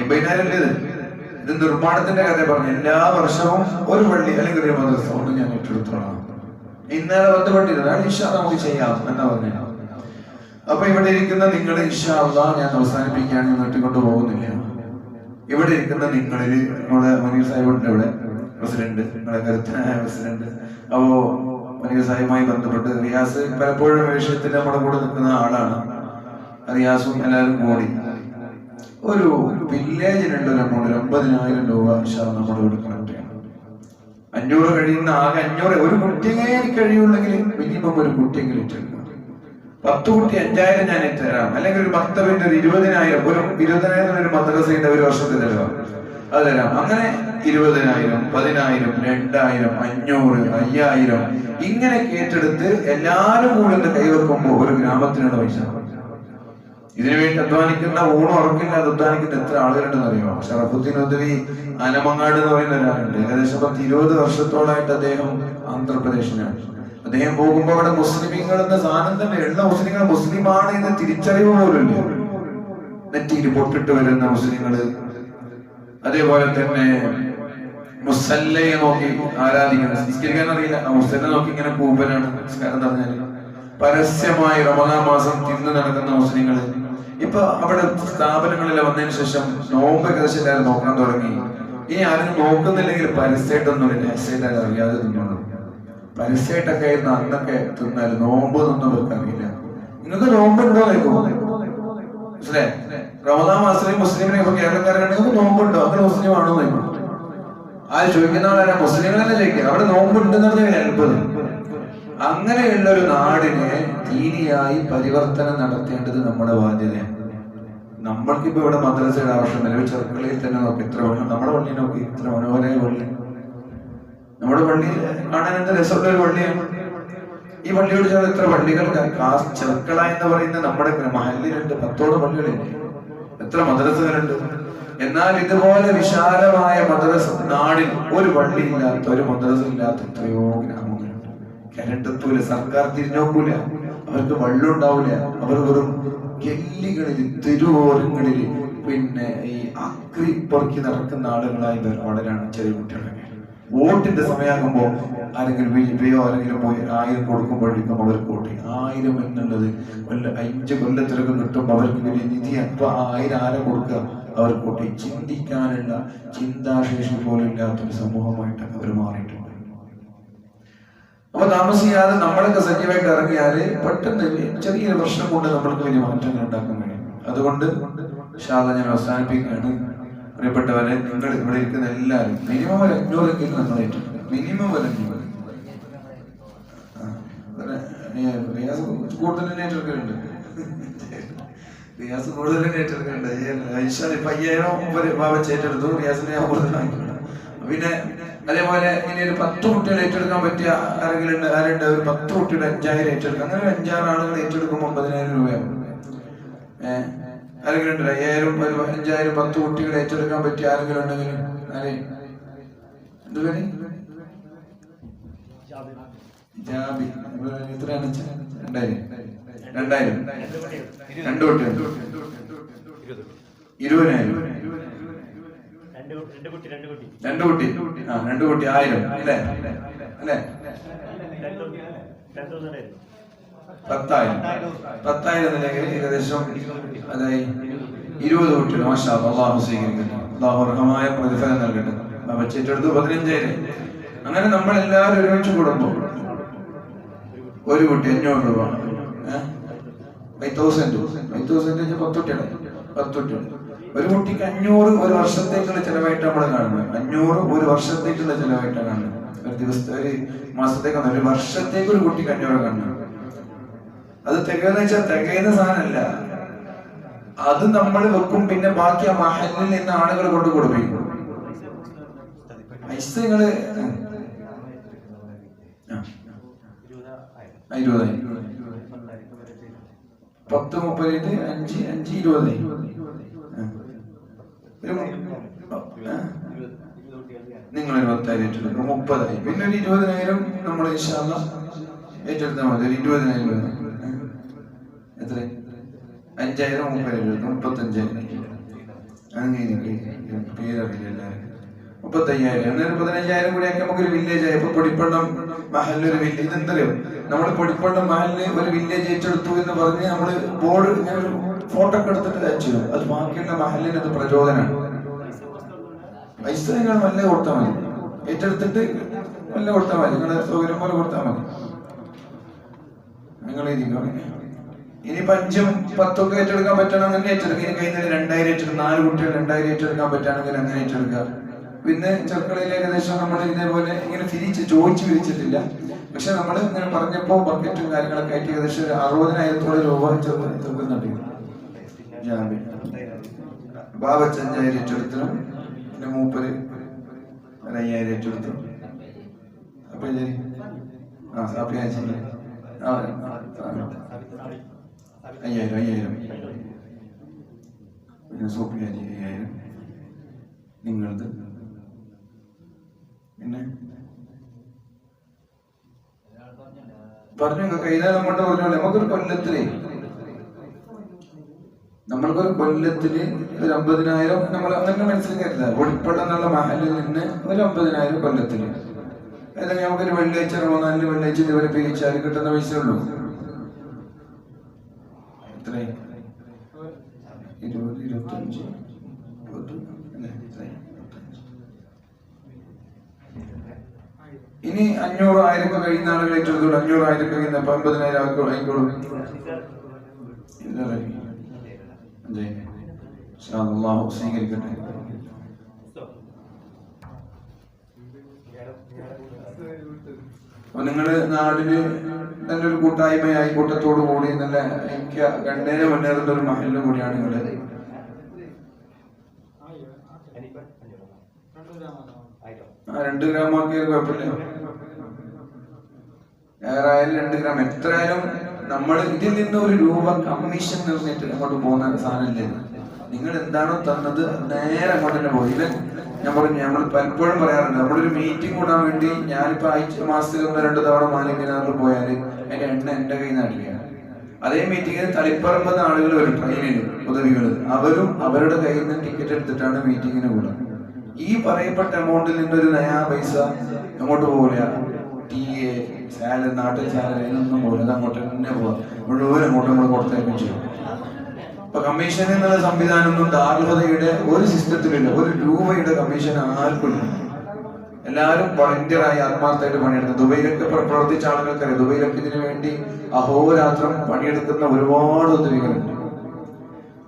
എൺപതിനായിരം അല്ലേ ഇത് നിർമ്മാണത്തിന്റെ കഥ പറഞ്ഞു. എല്ലാ വർഷവും ഒരു പള്ളി അല്ലെങ്കിൽ ഒരു മദ്രസ കൊണ്ട് ഞാൻ ഏറ്റെടുത്തോളാം ഇന്നലെ ബന്ധപ്പെട്ടിരുന്നാൽ ഇഷ നമുക്ക് ചെയ്യാം എന്നാ പറഞ്ഞു. അപ്പൊ ഇവിടെ ഇരിക്കുന്ന നിങ്ങൾ ഇഷാ അള്ളാ ഞാൻ അവസാനിപ്പിക്കുകയാണ്. നീട്ടിക്കൊണ്ട് പോകുന്നില്ല. ഇവിടെ ഇരിക്കുന്ന നിങ്ങളിൽ നമ്മുടെ മനീർ സാഹിബുണ്ട് ഇവിടെ. പ്രസിഡന്റ് നിങ്ങളുടെ കരുത്തനായ പ്രസിഡന്റ്. അപ്പോ മനീർ സാഹിബുമായി ബന്ധപ്പെട്ട് റിയാസ് പലപ്പോഴും വിഷയത്തിൽ നമ്മുടെ കൂടെ നിൽക്കുന്ന ആളാണ്. റിയാസും എല്ലാവരും കൂടി. ഒരു വില്ലേജിനുള്ള ഒരു എമൗണ്ട് ഒരു അമ്പതിനായിരം രൂപ ഇൻഷാ നമ്മൾ കൊടുക്കണം അഞ്ഞൂറ് കഴിയുന്ന ആകെ അഞ്ഞൂറ് ഒരു കുട്ടിയെ കഴിയുള്ളെങ്കിൽ മിനിമം ഒരു കുട്ടിയെങ്കിലും ഇട്ടെടുക്കണം. പത്ത് കുട്ടി അഞ്ചായിരം ഞാൻ തരാം. അല്ലെങ്കിൽ ഒരു ഭക്തവിന്റെ ഒരു ഇരുപതിനായിരം ഒരു ഇരുപതിനായിരം ഒരു മദ്രസയുടെ ഒരു വർഷത്തിൽ തരാം. അത് തരാം. അങ്ങനെ ഇരുപതിനായിരം പതിനായിരം രണ്ടായിരം അഞ്ഞൂറ് അയ്യായിരം ഇങ്ങനെ കേട്ടെടുത്ത് എല്ലാരും കൂടെ കൈവെക്കുമ്പോൾ ഒരു ഗ്രാമത്തിനുള്ള പൈസ. ഇതിനു വേണ്ടി അധ്വാനിക്കുന്ന ഊണും ഉറക്കില്ലാതെ അധ്വാനിക്കുന്ന എത്ര ആളുകളുണ്ടെന്ന് അറിയുമോ? ഷറഫുദ്ദീൻ ഉദ്വി ആനമങ്ങാട് എന്ന് പറയുന്ന ഒരാളുണ്ട്. ഏകദേശം പത്ത് ഇരുപത് വർഷത്തോളായിട്ട് അദ്ദേഹം ആന്ധ്രാപ്രദേശിലാണ്. അദ്ദേഹം പോകുമ്പോ അവിടെ മുസ്ലിമീങ്ങൾ എന്ന സാധനം തന്നെ എല്ലാ മുസ്ലിങ്ങൾ മുസ്ലിമാണ് എന്ന് തിരിച്ചറിവ് പോലുമില്ല നെറ്റിയിൽ പൊട്ടിട്ട് വരുന്ന മുസ്ലിങ്ങൾ അതേപോലെ തന്നെ മുസല്ലയെ നോക്കി ആരാധിക്കുന്ന. നിസ്കരിക്കാൻ അറിയില്ല. ആ മുസല്ല നോക്കി ഇങ്ങനെ കൂപ്പനാണ് നിസ്കാരം പറഞ്ഞാൽ പരസ്യമായി റമദാൻ മാസം തിന്ന് നടക്കുന്ന മുസ്ലിങ്ങൾ ഇപ്പൊ അവിടെ സ്ഥാപനങ്ങളിൽ വന്നതിന് ശേഷം നോമ്പ് ഏകദേശം എല്ലാവരും നോക്കാൻ തുടങ്ങി. ഇനി ആരും നോക്കുന്നില്ലെങ്കിൽ പരസ്യമായിട്ടൊന്നും രഹസ്യമായിട്ട് അറിയാതെ തിന്നുള്ളൂ പരസ്യമായിട്ടൊക്കെ ആയിരുന്നു അന്നൊക്കെ തിന്നാൽ നോമ്പ് തിന്നവർക്ക് അറിയില്ല. നിങ്ങൾക്ക് നോമ്പ് ഉണ്ടോ റമദാ മാസത്തിൽ മുസ്ലിമിനെ ഇപ്പൊ കേരളക്കാരാണെങ്കിൽ നോമ്പുണ്ടോ അങ്ങനെ മുസ്ലിം ആണോ നോക്കും ആ ചോദിക്കുന്ന ആളാരാ മുസ്ലിങ്ങളല്ലേ ചോദിക്കുക. അവിടെ നോമ്പുണ്ടെന്ന് പറഞ്ഞാൽ അത്ഭുതം അങ്ങനെയുള്ള ഒരു നാടിനെ ദീനിയായി പരിവർത്തനം നടത്തേണ്ടത് നമ്മുടെ ബാധ്യതയാണ്. നമ്മൾക്കിപ്പോ ഇവിടെ മദ്രസയുടെ ആവശ്യമില്ല. ഒരു ചെറുക്കളിയിൽ തന്നെ നോക്കി ഇത്ര വെള്ളം നമ്മുടെ പള്ളി നോക്കി ഇത്ര മനോഹരമായ പള്ളി. നമ്മുടെ പള്ളി കാണാൻ എന്ത് രസമുള്ള ഒരു പള്ളിയാണ്. ഈ പള്ളിയോട് ചേർന്ന് ഇത്ര പള്ളികൾ ചെറുക്കള എന്ന് പറയുന്ന നമ്മുടെ മഹലിലുണ്ട് പത്തോളം പള്ളികളില്ലേ? എത്ര മദ്രസകളുണ്ട്. എന്നാൽ ഇതുപോലെ വിശാലമായ മദ്രസ നാടിൽ ഒരു പള്ളി ഇല്ലാത്ത ഒരു മദ്രസ ഇല്ലാത്ത എത്രയോ ഗ്രാമങ്ങളുണ്ട്. കരണ്ടെത്തൂല സർക്കാർ തിരിഞ്ഞോക്കൂല. അവർക്ക് വള്ളം ഉണ്ടാവില്ല അവർ വെറും ഗല്ലികളിൽ തെരുവോരങ്ങളിൽ പിന്നെ ഈ അക്രി പൊറുക്കി നടക്കുന്ന ആളുകളായി വളരാണ് ചെറിയ കുട്ടികളൊക്കെ. വോട്ടിന്റെ സമയമാകുമ്പോൾ ആരെങ്കിലും ബി ജെ പിയോ ആരെങ്കിലും പോയി ആയിരം കൊടുക്കുമ്പോഴേക്കും അവർക്ക് വോട്ട്. ആയിരം എന്നുള്ളത് വല്ല അഞ്ച് കൊല്ലത്തിലൊക്കെ കിട്ടുമ്പോൾ അവർക്ക് വലിയ നിധിയാണ് അപ്പൊ ആയിരം ആരെ കൊടുക്കുക അവർക്ക് വോട്ട് ചിന്തിക്കാനുള്ള ചിന്താശേഷി പോലും ഇല്ലാത്തൊരു സമൂഹമായിട്ടൊക്കെ അവർ മാറിയിട്ടുണ്ട്. അപ്പൊ താമസിയാതെ നമ്മളൊക്കെ സജീവമായിട്ട് ഇറങ്ങിയാൽ പെട്ടെന്ന് ചെറിയൊരു പ്രശ്നം കൊണ്ട് നമ്മൾക്ക് വലിയ മാറ്റങ്ങൾ ഉണ്ടാക്കാൻ കഴിയും അതുകൊണ്ട് ഷാദ ഞാൻ അവസാനിപ്പിക്കുകയാണ്. പ്രിയപ്പെട്ടവരെ നിങ്ങൾ ഇവിടെ ഇരിക്കുന്ന എല്ലാവരും മിനിമം ഒരു അഞ്ഞൂറെങ്കിലും നമ്മൾ മിനിമം ഒരു അഞ്ഞൂറ്. റിയാസ് കൂടുതൽ ഏറ്റെടുക്കലുണ്ട് റിയാസ് കൂടുതൽ ഏറ്റെടുക്കണ്ട ഐഷ ഇപ്പൊ അയ്യായിരം വരെ ഭാവച്ച് ഏറ്റെടുത്തു. റിയാസിനെ കൂടുതൽ വാങ്ങിക്കണം പിന്നെ അതേപോലെ ഇനി ഒരു പത്ത് കുട്ടികൾ ഏറ്റെടുക്കാൻ പറ്റിയ ആരെങ്കിലും ആരുണ്ട്? ഒരു പത്ത് കുട്ടിയുടെ അഞ്ചായിരം ഏറ്റെടുക്കാം അങ്ങനെ ഒരു അഞ്ചാറ് ആളുകൾ ഏറ്റെടുക്കുമ്പോൾ ഒമ്പതിനായിരം രൂപയാവും. ഏഹ് ആരെങ്കിലും ഉണ്ട് അയ്യായിരം ഒരു അഞ്ചായിരം പത്ത് കുട്ടികൾ ഏറ്റെടുക്കാൻ പറ്റിയ ആരെങ്കിലും ഉണ്ടെങ്കിൽ ജാബി. എത്രയാണ്? രണ്ടായിരം. രണ്ടായിരം. രണ്ട് കുട്ടികൾ ഇരുപതിനായിരം. രണ്ട് കുട്ടി- രണ്ട് കുട്ടി. രണ്ട് കുട്ടി. രണ്ട് കുട്ടി. ആ രണ്ട് കുട്ടി. ആയിരം. അല്ലേ? അല്ലേ? പത്തായിരം. പത്തായിരം നിലയിൽ ഏകദേശം അതായി ഇരുപത് കുട്ടികൾ. മാഷാ. അള്ളാഹു സ്വീകരിക്കട്ടെ. അള്ളാഹു അർഹമായ പ്രതിഫലം നൽകട്ടെ. വെച്ചിട്ടെടുത്ത് പതിനഞ്ചായിരം അങ്ങനെ നമ്മൾ എല്ലാവരും ഒരുമിച്ച് കൂടുമ്പോൾ ഒരു കുട്ടി അഞ്ഞൂറ് രൂപ. ഫൈവ് തൗസൻഡ് ഫൈവ് തൗസൻഡ് പത്ത് കുട്ടിയാണ് പത്ത് കുട്ടികൾ. ഒരു കുട്ടിക്ക് അഞ്ഞൂറ് ഒരു വർഷത്തേക്കുള്ള ചെലവായിട്ട് നമ്മൾ കാണുന്നത്. അഞ്ഞൂറ് ഒരു വർഷത്തേക്കുള്ള ചെലവായിട്ടാണ് കാണുന്നത്. ഒരു ദിവസത്തെ ഒരു മാസത്തേക്കാണ്. ഒരു വർഷത്തേക്ക് ഒരു കുട്ടിക്ക് അഞ്ഞൂറ് കാണുന്നത്. അത് തികയെന്ന് വെച്ചാൽ തികയുന്ന സാധനമല്ല. അത് നമ്മൾ വെക്കും പിന്നെ ബാക്കി ആ മഹലിൽ നിന്ന് ആളുകൾ കൊണ്ട് കൊടുപ്പിക്കും. പൈസ നിങ്ങൾ ഇരുപതായി. പത്ത് മുപ്പത് അഞ്ച് അഞ്ച് ആ. നിങ്ങൾ ഒരു പത്തായിരം ഏറ്റെടുക്കും മുപ്പതായി പിന്നെ ഒരു ഇരുപതിനായിരം നമ്മൾ ഇൻഷാല്ല ഏറ്റെടുത്താൽ മതി. ഒരു ഇരുപതിനായിരം രൂപ. എത്ര? അഞ്ചായിരം മുപ്പതിനായിരം മുപ്പത്തഞ്ചായിരം. അങ്ങനെ പേരറിയില്ല എല്ലാവരും മുപ്പത്തയ്യായിരം. എന്നാലും പതിനഞ്ചായിരം കൂടി ആക്കി നമുക്കൊരു വില്ലേജ് ആയി. ഇപ്പൊ പൊടിപ്പള്ളം മഹലിൽ ഒരു വില്ലേജ് ഇതെന്തറിയോ? നമ്മൾ പൊടിപ്പള്ളം മഹലിന് ഒരു വില്ലേജ് ഏറ്റെടുത്തു എന്ന് പറഞ്ഞ് നമ്മൾ ബോർഡ് ഞാൻ ഒരു ഫോട്ടോ ഒക്കെ എടുത്തിട്ട് അയച്ചു അത് ബാക്കിയുള്ള മഹലിന് അത് പ്രചോദനമാണ് പൈസ നിങ്ങൾ നല്ല കൊടുത്താൽ മതി. ഏറ്റെടുത്തിട്ട് നല്ല കൊടുത്താൽ മതി. നിങ്ങളുടെ സൗകര്യം പോലെ കൊടുത്താൽ മതി. നിങ്ങൾ ഇനിയിപ്പോ അഞ്ചും പത്തൊക്കെ ഏറ്റെടുക്കാൻ പറ്റണമെങ്കിൽ ഏറ്റെടുക്കുക ഇനി കഴിഞ്ഞ രണ്ടായിരം ഏറ്റെടുക്കും. നാല് കുട്ടികൾ രണ്ടായിരം ഏറ്റെടുക്കാൻ പറ്റുകയാണെങ്കിൽ അങ്ങനെ ഏറ്റെടുക്കുക പിന്നെ ചെറുക്കളയിൽ ഏകദേശം നമ്മൾ ഇതേപോലെ ഇങ്ങനെ തിരിച്ച് ചോദിച്ചു വിരിച്ചിട്ടില്ല പക്ഷെ നമ്മൾ ഇങ്ങനെ പറഞ്ഞപ്പോ ബക്കറ്റും കാര്യങ്ങളൊക്കെ ആയിട്ട് ഏകദേശം ഒരു അറുപതിനായിരത്തോളം രൂപ ചെറുക്കുന്നുണ്ട്. ബാബച്ചഞ്ചായിരം ഏറ്റെടുത്തിനും പിന്നെ മൂപ്പര് ഒരു അയ്യായിരം ഏറ്റെടുത്തു. അപ്പൊ ശരി ആ സാപ്പി അയച്ചില്ലേ. അയ്യായിരം അയ്യായിരം. പിന്നെ സോപ്പി അരി അയ്യായിരം. നിങ്ങളത് പിന്നെ? പറഞ്ഞു കൈതാളം കൊണ്ട് പറഞ്ഞു നമുക്കൊരു കൊല്ലത്തിൽ നമ്മൾക്കൊരു കൊല്ലത്തിൽ ഒരു അമ്പതിനായിരം നമ്മൾ അങ്ങനെ മനസ്സിലാക്കരുത് ഒളിപ്പട മഹലിൽ നിന്ന് ഒരു അമ്പതിനായിരം കൊല്ലത്തിൽ. അതായത് നമുക്കൊരു വെള്ളിയാഴ്ച മൂന്നാലിന് വെള്ളിയാഴ്ച ഇതുവരെ പിരിച്ചാൽ കിട്ടുന്ന പൈസ ഉള്ളൂ. എത്രയും ഇരുപത് ഇരുപത്തഞ്ച് മുപ്പത് അല്ലേ എത്രയും ഇരുപത്തഞ്ച്. ഇനി അഞ്ഞൂറ് ആയിരം ഒക്കെ കഴിയുന്ന ആളുകൾ ഏറ്റെടുത്തോളൂ അഞ്ഞൂറ് ആയിരം കഴിയുന്ന അമ്പതിനായിരം ആക്കോ ആയിക്കോളും അപ്പൊ നിങ്ങൾ നാടിന് നല്ലൊരു കൂട്ടായ്മയായി കൂട്ടത്തോടു കൂടി നല്ല കണ്ടേനെ മുന്നേറുന്ന ഒരു മഹലിനും കൂടിയാണ് നിങ്ങൾ. ആ രണ്ട് ഗ്രാം ആക്കിയാൽ കുഴപ്പമില്ല. ഏറായാലും രണ്ട് ഗ്രാം എത്രയായാലും നമ്മൾ ഇതിൽ നിന്ന് ഒരു രൂപ കമ്മീഷൻ നിർന്നിട്ട് അങ്ങോട്ട് പോകുന്ന സാധനമില്ല നിങ്ങൾ എന്താണോ തന്നത് നേരെ അങ്ങോട്ട് തന്നെ പോയി ഇവൻ ഞാൻ പറഞ്ഞു നമ്മൾ പലപ്പോഴും പറയാറുണ്ട് നമ്മളൊരു മീറ്റിംഗ് കൂടാൻ വേണ്ടി ഞാനിപ്പോ ആഴ്ച മാസത്തിൽ ഒന്ന് രണ്ട് തവണ മാലിന്യനാറിൽ പോയാൽ അതിന്റെ എണ്ണ എന്റെ കയ്യിൽ നിന്ന് അടിക്കുകയാണ് അതേ മീറ്റിങ്ങിന് തളിപ്പറമ്പെന്ന ആളുകൾ വരും ട്രെയിനിൽ ഉദവികൾ അവരും അവരുടെ കയ്യിൽ നിന്ന് ടിക്കറ്റ് എടുത്തിട്ടാണ് മീറ്റിങ്ങിന് കൂടുക. ഈ പറയപ്പെട്ട എമൗണ്ടിൽ നിന്നൊരു നയാ പൈസ എങ്ങോട്ട് പോകില്ല ടി എ സാലറി നാട്ടിൽ സാലറി ഒന്നും അത് അങ്ങോട്ട് തന്നെ പോവാം. മുഴുവൻ അങ്ങോട്ട് നമ്മൾ കൊടുത്തേക്കും ചെയ്യും. ഇപ്പൊ കമ്മീഷൻ എന്നുള്ള സംവിധാനം ഒന്നും ദാർഹതയുടെ ഒരു സിസ്റ്റത്തിലില്ല ഒരു രൂപയുടെ കമ്മീഷൻ ആർക്കും എല്ലാവരും വളണ്ടിയറായി ആത്മാർത്ഥമായിട്ട് പണിയെടുക്കും ദുബൈയിലൊക്കെ പ്ര- പ്രവർത്തിച്ച ആളുകൾക്കറിയാം. ദുബൈയിലൊക്കെ ഇതിനു വേണ്ടി അഹോരാത്രം പണിയെടുക്കുന്ന ഒരുപാട് ഉദ്യോഗികളുണ്ട്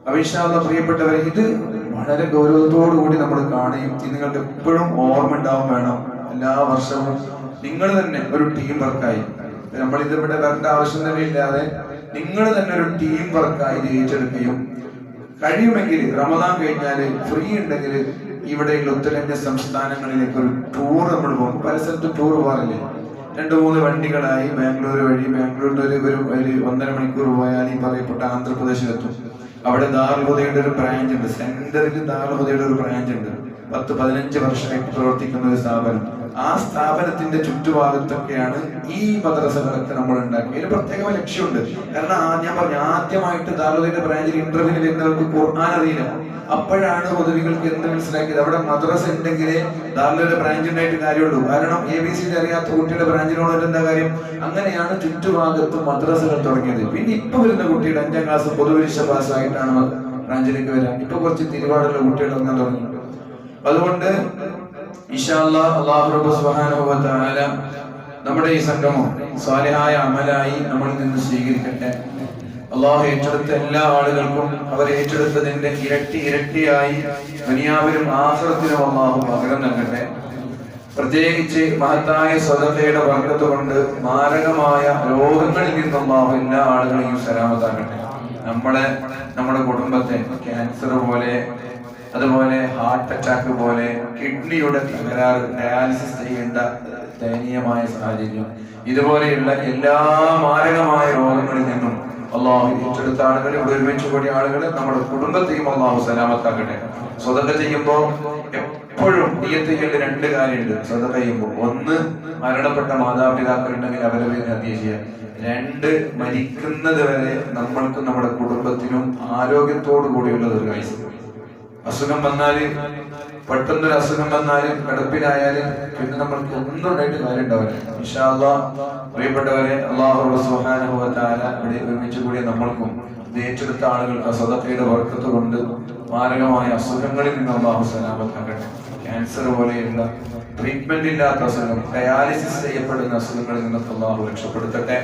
അവിശ്വാസ പ്രിയപ്പെട്ടവരെ ഇത് വളരെ ഗൗരവത്തോടു കൂടി നമ്മൾ കാണുകയും നിങ്ങൾക്ക് എപ്പോഴും ഓർമ്മ ഉണ്ടാവും വേണം. എല്ലാ വർഷവും നിങ്ങൾ തന്നെ ഒരു ടീം വർക്കായി നമ്മൾ ഇത് ഇവിടെ വരേണ്ട ആവശ്യം തന്നെ ഇല്ലാതെ നിങ്ങൾ തന്നെ ഒരു ടീം വർക്കായി ജയിച്ചെടുക്കുകയും കഴിയുമെങ്കിൽ റമദാൻ കഴിഞ്ഞാൽ ഫ്രീ ഉണ്ടെങ്കിൽ ഇവിടെയുള്ള ഉത്തരേന്ത്യ സംസ്ഥാനങ്ങളിലേക്ക് ഒരു ടൂർ നമ്മൾ പോകും പല ടൂർ പോകാറില്ലേ രണ്ട് മൂന്ന് വണ്ടികളായി ബാംഗ്ലൂർ വഴി ബാംഗ്ലൂരിൽ ഒരു ഒരു ഒന്നര മണിക്കൂർ പോയാൽ ഈ പറയപ്പെട്ട ആന്ധ്രാപ്രദേശിലെത്തും. അവിടെ ദാർഹുദയുടെ ഒരു ബ്രാഞ്ച് ഉണ്ട്. സെന്ററിൽ ദാർഹുദയുടെ ഒരു ബ്രാഞ്ച് ഉണ്ട്. പത്ത് പതിനഞ്ച് വർഷമായി പ്രവർത്തിക്കുന്ന ഒരു സ്ഥാപനം. ആ സ്ഥാപനത്തിന്റെ ചുറ്റുഭാഗത്തൊക്കെയാണ് ഈ മദ്രസകളൊക്കെ നമ്മൾ ഉണ്ടാക്കി ഒരു പ്രത്യേകമായ ലക്ഷ്യമുണ്ട്. കാരണം ഞാൻ പറഞ്ഞു ആദ്യമായിട്ട് ദാർഹുദയുടെ ബ്രാഞ്ചിൽ ഇന്റർവ്യൂവിൽ വരുന്നവർക്ക് ഖുർആൻ അറിയില്ല. അപ്പോഴാണ് പൊതുവികൾക്ക് എന്ത് മനസ്സിലാക്കിയത്? അവിടെ മദ്രസ ഉണ്ടെങ്കിലേ ദാർലയുടെ ബ്രാഞ്ച് ഉണ്ടായിട്ട് കാര്യമുള്ളൂ. കാരണം എ ബി സി അറിയാത്ത കുട്ടിയുടെ ബ്രാഞ്ചിനോട് എന്താ കാര്യം? അങ്ങനെയാണ് ചുറ്റുഭാഗത്ത് മദ്രസകൾ തുടങ്ങിയത്. പിന്നെ ഇപ്പൊ വരുന്ന കുട്ടിയുടെ അഞ്ചാം ക്ലാസ് പൊതുപരീക്ഷ പാസ്സായിട്ടാണ് ബ്രാഞ്ചിലേക്ക് വരാം. ഇപ്പൊ കുറച്ച് തിരുവാടുള്ള കുട്ടികൾ ഇറങ്ങാൻ തുടങ്ങി. അതുകൊണ്ട് സുബ്ഹാനഹു വ തആല നമ്മുടെ ഈ സംഗമം സ്വാലിഹായ അമലായി നമ്മളിൽ നിന്ന് സ്വീകരിക്കട്ടെ. അള്ളാഹു ഏറ്റെടുത്ത എല്ലാ ആളുകൾക്കും അവർ ഏറ്റെടുത്തതിന്റെ ഇരട്ടി ഇരട്ടിയായി ദുനിയാവിലും ആഹ്റത്തിലും അള്ളാഹു പകരം നൽകട്ടെ. പ്രത്യേകിച്ച് മഹത്തായ സ്വതന്ത്രയുടെ വർഗത്ത് കൊണ്ട് മാരകമായ രോഗങ്ങളിൽ നിന്ന് അള്ളാഹു എല്ലാ ആളുകളെയും സലാമത്താക്കട്ടെ നമ്മളെ നമ്മുടെ കുടുംബത്തെ ക്യാൻസർ പോലെ അതുപോലെ ഹാർട്ട് അറ്റാക്ക് പോലെ കിഡ്നിയുടെ തകരാറ് ഡയാലിസിസ് ചെയ്യേണ്ട ദയനീയമായ സാഹചര്യം. ഇതുപോലെയുള്ള എല്ലാ മാരകമായ രോഗങ്ങളിൽ നിന്നും അള്ളാഹു ഏറ്റെടുത്ത ആളുകളെ ഇവിടെ ഒരുമിച്ച് കൂടിയ ആളുകളെ നമ്മുടെ കുടുംബത്തെയും അള്ളാഹു സലാമത്താക്കട്ടെ. സ്വതക ചെയ്യുമ്പോൾ എപ്പോഴും നിയത്തിക്കേണ്ട രണ്ട് കാര്യമുണ്ട്. സ്വതക ചെയ്യുമ്പോൾ ഒന്ന് മരണപ്പെട്ട മാതാപിതാക്കളുണ്ടെങ്കിൽ അവരെ പേര് ഹത്യ ചെയ്യാം രണ്ട് മരിക്കുന്നത് വരെ നമ്മൾക്കും നമ്മുടെ കുടുംബത്തിനും ആരോഗ്യത്തോടു കൂടിയുള്ളത് ഒരു ദീർഘായുസ് അസുഖം വന്നാൽ പെട്ടെന്നൊരു അസുഖം വന്നാൽ കിടപ്പിലായാൽ പിന്നെ നമ്മൾക്ക് ഒന്നും ഉണ്ടായിട്ട് കാര്യം ഉണ്ടാവില്ല അല്ലാഹ് പ്രിയപ്പെട്ടവരെ അള്ളാഹു തആല ഇവിടെ ഒരുമിച്ച് കൂടിയ നമ്മൾക്കും ഏറ്റെടുത്ത ആളുകൾ ആ സ്വതക്കയുടെ വർക്കത്ത് കൊണ്ട് മാരകമായ അസുഖങ്ങളിൽ നിന്ന് അള്ളാഹു സലാമത്താകട്ടെ. ക്യാൻസർ പോലെയുള്ള ട്രീറ്റ്മെന്റ് ഇല്ലാത്ത അസുഖം ഡയാലിസിസ് ചെയ്യപ്പെടുന്ന അസുഖങ്ങളിൽ നിന്ന് അള്ളാഹു രക്ഷപ്പെടുത്തട്ടെ.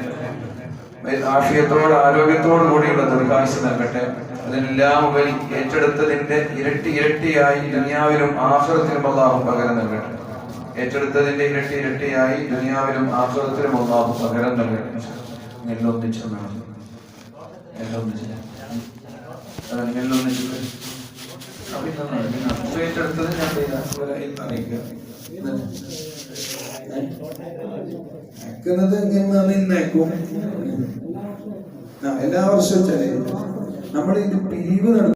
ആഫിയത്തോട് ആരോഗ്യത്തോടു കൂടിയുള്ള ദീർഘായുസ് നൽകട്ടെ. അതിനെല്ലാം ഉപരി ഏറ്റെടുത്തതിന്റെ ഇരട്ടി ഇരട്ടിയായി ദുനിയാവിലും ആഹ്റത്തിലും അള്ളാഹു പകരം നൽകട്ടെ. ഏറ്റെടുത്തതിന്റെ ഇരട്ടി ഇരട്ടിയായി ദുനിയാവിലും ആഹ്റത്തിലും അള്ളാഹു പകരം നൽകട്ടെ. നെല്ലൊന്നിച്ചു എല്ലാ വർഷവും വെച്ചാൽ നമ്മൾ ഇത് പിരിവ് നടത്തും.